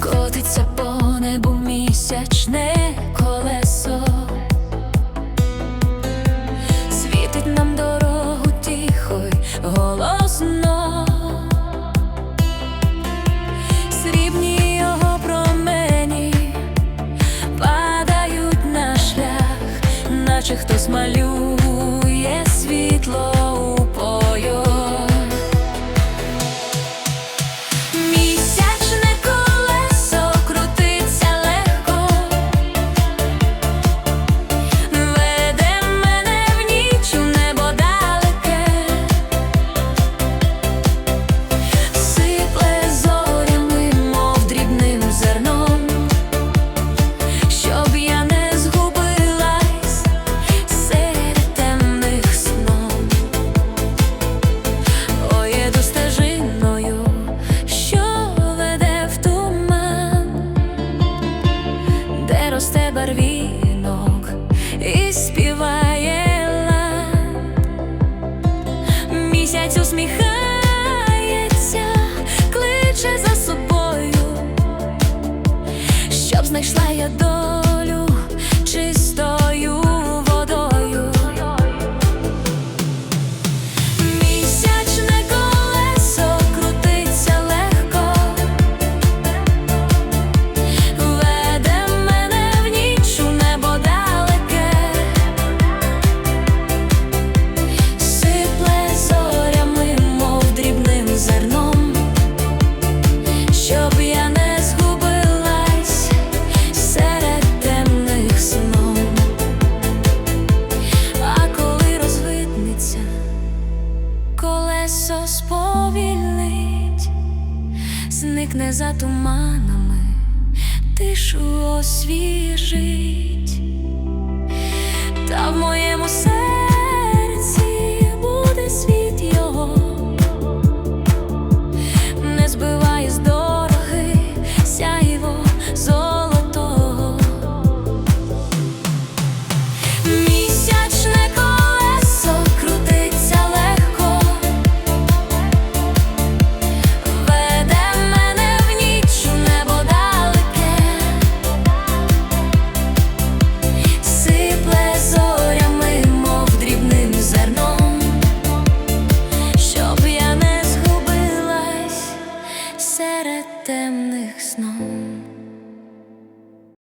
Котиться по небу місячне колесо, світить нам дорогу тихо й голосно, срібні його промені падають на шлях, наче хтось малює світло барвінок і співає. Місяць усміхається, кличе за собою, щоб знайшла я долю зникне за туманами, тишу освіжить, темних снов.